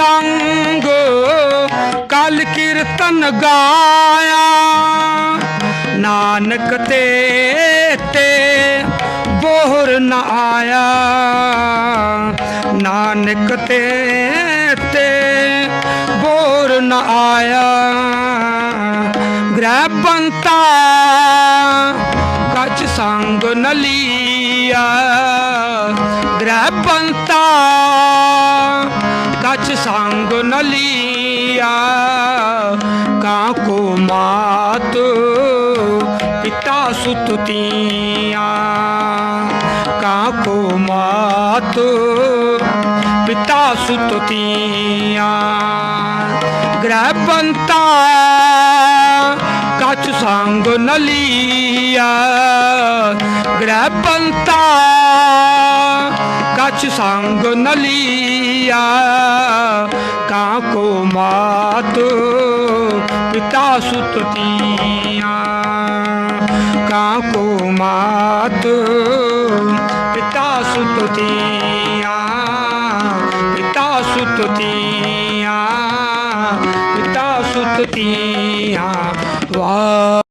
ਸੰਗ ਕਲ ਕੀਰਤਨ ਗਾਇਆ। ਨਾਨਕ ਤੇ ਤੇ ਬੋਹਰ ਨ ਆਇਆ। ਨਾਨਕ ਤੇ ਤੇ ਬੋਹਰ ਨ ਆਇਆ। ਗ੍ਰਹਿ ਪੰਤਾ ਕਚ ਸੰਗ ਨਲੀਆ ਗ੍ਰਹਿ ਪੰਤਾ ਕਛ ਸੰਗ ਨ ਲੀਆ, ਕਾਕੋ ਮਾਤ ਪਿਤਾ ਸੁਤਤੀਆਂ ਕਾਕੋ ਮਾਤ ਪਿਤਾ ਸੁਤਤੀਆਂ ਗ੍ਰਹਿ ਪੰਤਾ ਕਛ ਸੰਗ ਨ ਲੀਆ, ਗ੍ਰਹਿ ਬੰਤਾ ਕਛ ਸੰਗ ਨ ਲੀਆ। ਕਾਕੋ ਮਾਤ ਪਿਤਾ ਸੁਤਤੀਆਂ ਕਾਕੋ ਮਾਤ ਪਿਤਾ ਸੁਤਤੀਆਂ ਪਿਤਾ ਸੁਤਤੀਆਂ ਪਿਤਾ ਸੁਤਤੀਆਂ ਵਾਹ